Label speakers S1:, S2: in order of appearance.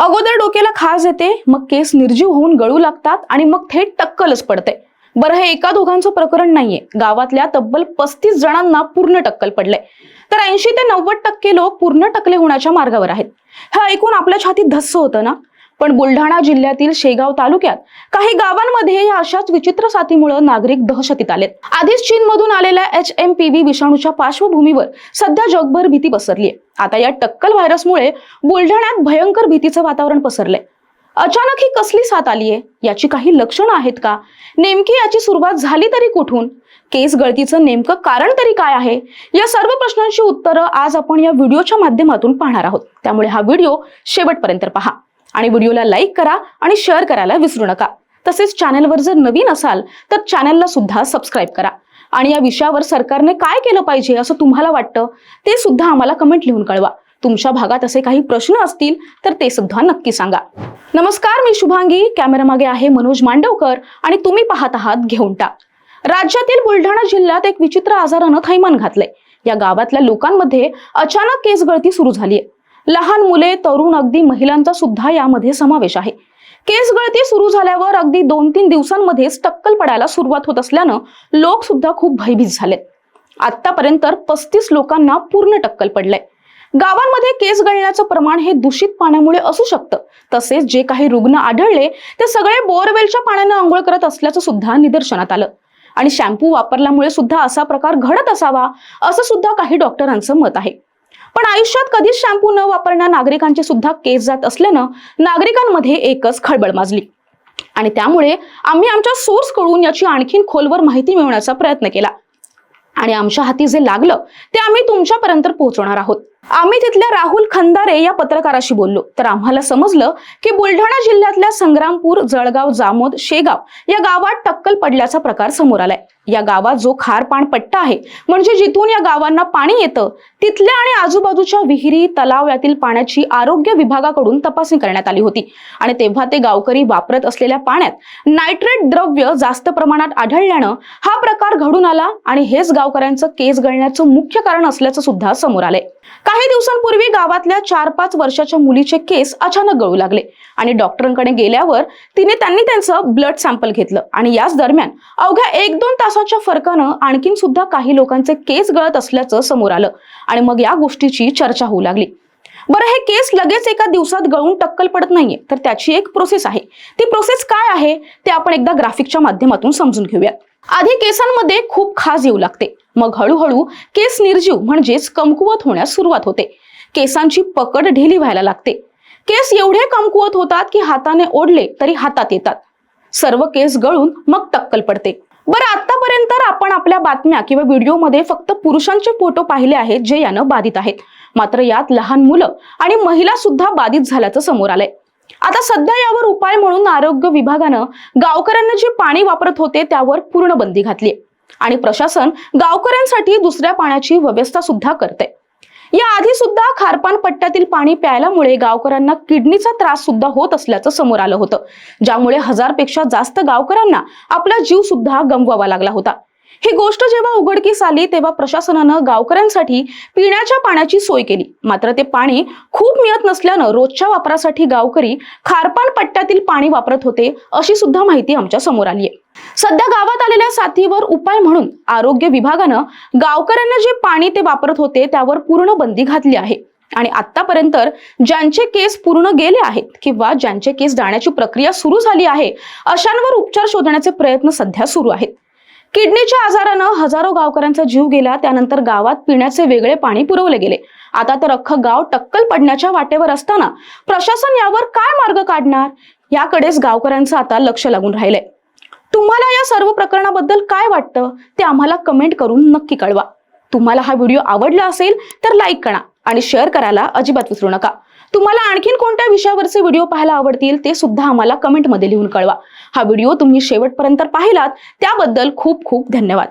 S1: अगोदर डोक्याला खाज येते मग केस निर्जीव होऊन गळू लागतात आणि मग थेट टक्कलच पडते. बरं हे एका दोघांचं प्रकरण नाहीये. गावातल्या तब्बल पस्तीस जणांना पूर्ण टक्कल पडलंय. तर ऐंशी ते नव्वद टक्के लोक पूर्ण टक्कले होण्याच्या मार्गावर आहेत. हे ऐकून आपल्या छातीत धस्स होतं ना? पण बुलढाणा जिल्ह्यातील शेगाव तालुक्यात काही गावांमध्ये या अशाच विचित्र साथीमुळे नागरिक दहशतीत आलेत. आधीच चीनमधून आलेल्या एच एम पी व्ही विषाणूच्या पार्श्वभूमीवर सध्या जगभर भीती पसरली आहे आता या टक्कल व्हायरसमुळे बुलढाण्यात भयंकर भीतीचं वातावरण पसरलंय. अचानक ही कसली साथ आलीये? याची काही लक्षणं आहेत का? नेमकी याची सुरुवात झाली तरी कुठून? केस गळतीचं नेमकं कारण तरी काय आहे? या सर्व प्रश्नांची उत्तरं आज आपण या व्हिडिओच्या माध्यमातून पाहणार आहोत. त्यामुळे हा व्हिडिओ शेवटपर्यंत पहा. आणि व्हिडिओला लाईक करा आणि शेअर करायला विसरू नका. तसेच चॅनेलवर जर नवीन असाल तर चॅनेलला सुद्धा सबस्क्राईब करा. आणि या विषयावर सरकारने काय केलं पाहिजे असं तुम्हाला वाटतं ते सुद्धा आम्हाला कमेंट लिहून कळवा. तुमच्या भागात असे काही प्रश्न असतील तर ते सुद्धा नक्की सांगा. नमस्कार मी शुभांगी. कॅमेरामागे आहे मनोज मांडवकर आणि तुम्ही पाहत आहात घेऊन टाक. राज्यातील बुलढाणा जिल्ह्यात एक विचित्र आजारानं थैमान घातलंय. या गावातल्या लोकांमध्ये अचानक केस गळती सुरू झालीय. लहान मुले तरुण अगदी महिलांचा सुद्धा यामध्ये समावेश आहे. केस गळती सुरू झाल्यावर अगदी दोन तीन दिवसांमध्येच टक्कल पडायला सुरुवात होत असल्यानं लोक सुद्धा खूप भयभीत झालेत आतापर्यंत पस्तीस लोकांना पूर्ण टक्कल पडलंय. गावांमध्ये केस गळण्याचं प्रमाण हे दूषित पाण्यामुळे असू शकतं. तसेच जे काही रुग्ण आढळले ते सगळे बोरवेलच्या पाण्यानं आंघोळ करत असल्याचं सुद्धा निदर्शनात आलं. आणि शॅम्पू वापरल्यामुळे सुद्धा असा प्रकार घडत असावा असं सुद्धा काही डॉक्टरांचं मत आहे. पण आयुष्यात कधीच शॅम्पू न वापरणार नागरिकांचे सुद्धा केस जात असल्यानं नागरिकांमध्ये एकच खळबळ माजली. आणि त्यामुळे आम्ही आमच्या सोर्सकडून याची आणखीन खोलवर माहिती मिळवण्याचा प्रयत्न केला. आणि आमच्या हाती जे लागलं ते आम्ही तुमच्यापर्यंत पोहोचवणार आहोत. आम्ही तिथल्या राहुल खंदारे या पत्रकाराशी बोललो. तर आम्हाला समजलं की बुलढाणा जिल्ह्यातल्या संग्रामपूर जळगाव जामोद शेगाव या गावात टक्कल पडल्याचा प्रकार समोर आलाय. या गावात जो खारपाण पट्टा आहे म्हणजे जिथून या गावांना पाणी येतं तिथल्या आणि आजूबाजूच्या विहिरी तलाव यातील पाण्याची आरोग्य विभागाकडून तपासणी करण्यात आली होती. आणि तेव्हा ते गावकरी वापरत असलेल्या पाण्यात नायट्रेट द्रव्य जास्त प्रमाणात आढळल्यानं हा प्रकार घडून आला आणि हेच गावकऱ्यांचं केस गळण्याचं मुख्य कारण असल्याचं सुद्धा समोर आलंय. काही दिवसांपूर्वी गावातल्या चार पाच वर्षाच्या मुलीचे केस अचानक गळू लागले आणि डॉक्टरांकडे गेल्यावर तिने त्यांनी त्यांचं ब्लड सॅम्पल घेतलं आणि याच दरम्यान अवघ्या एक दोन तासाच्या फरकानं आणखीन सुद्धा काही लोकांचे केस गळत असल्याचं समोर आलं आणि मग या गोष्टीची चर्चा होऊ लागली. बरं हे केस लगेच एका दिवसात गळून टक्कल पडत नाहीये. तर त्याची एक प्रोसेस आहे. ती प्रोसेस काय आहे ते आपण एकदा ग्राफिकच्या माध्यमातून समजून घेऊया. आधी केसांमध्ये खूप खाज येऊ लागते. मग हळूहळू केस निर्जीव म्हणजेच कमकुवत होण्यास सुरुवात होते. केसांची पकड ढिली व्हायला लागते. केस एवढे कमकुवत होतात की हाताने ओढले तरी हातात येतात. सर्व केस गळून मग टक्कल पडते. बरं आतापर्यंत आपण आपल्या बातम्या किंवा व्हिडिओमध्ये फक्त पुरुषांचे फोटो पाहिले आहेत जे यानं बाधित आहेत. मात्र यात लहान मुलं आणि महिला सुद्धा बाधित झाल्याचं समोर आलंय. आता सध्या यावर उपाय म्हणून आरोग्य विभागानं गावकऱ्यांना जे पाणी वापरत होते त्यावर पूर्ण बंदी घातली आणि प्रशासन गावकऱ्यांसाठी दुसऱ्या पाण्याची व्यवस्था सुद्धा करते या आधी सुद्धा खारपान पट्ट्यातील पाणी प्यायल्यामुळे गावकऱ्यांना किडनीचा त्रास सुद्धा होत असल्याचं समोर आलं होतं. ज्यामुळे हजारपेक्षा जास्त गावकऱ्यांना आपला जीव सुद्धा गमवावा लागला होता. ही गोष्ट जेव्हा उघडकीस आली तेव्हा प्रशासनानं गावकऱ्यांसाठी पिण्याच्या पाण्याची सोय केली. मात्र ते पाणी खूप मिळत नसल्यानं रोजच्या वापरासाठी गावकरी खारपान पट्ट्यातील पाणी वापरत होते अशी सुद्धा माहिती आमच्यासमोर आली आहे सध्या गावात आलेल्या साथीवर उपाय म्हणून आरोग्य विभागानं गावकऱ्यांना जे पाणी ते वापरत होते त्यावर पूर्ण बंदी घातली आहे. आणि आतापर्यंत ज्यांचे केस पूर्ण गेले आहेत किंवा ज्यांचे केस जाण्याची प्रक्रिया सुरू झाली आहे अशांवर उपचार शोधण्याचे प्रयत्न सध्या सुरू आहेत. किडनीच्या आजारानं हजारो गावकऱ्यांचा जीव गेला त्यानंतर गावात पिण्याचे वेगळे पाणी पुरवले गेले. आता तर अख्खं गाव टक्कल पडण्याच्या वाटेवर असताना प्रशासन यावर काय मार्ग काढणार? याकडेच गावकऱ्यांचं आता लक्ष लागून राहिलंय. तुम्हाला या सर्व प्रकरणाबद्दल काय वाटतं ते आम्हाला कमेंट करून नक्की कळवा. तुम्हाला हा व्हिडिओ आवडला असेल तर लाईक करा आणि शेअर करायला अजिबात विसरू नका. तुम्हाला आणखीन कोणत्या विषयावरचे व्हिडिओ पाहायला आवडतील ते सुद्धा आम्हाला कमेंटमध्ये लिहून कळवा. हा व्हिडिओ तुम्ही शेवटपर्यंत पाहिलात त्याबद्दल खूप खूप धन्यवाद.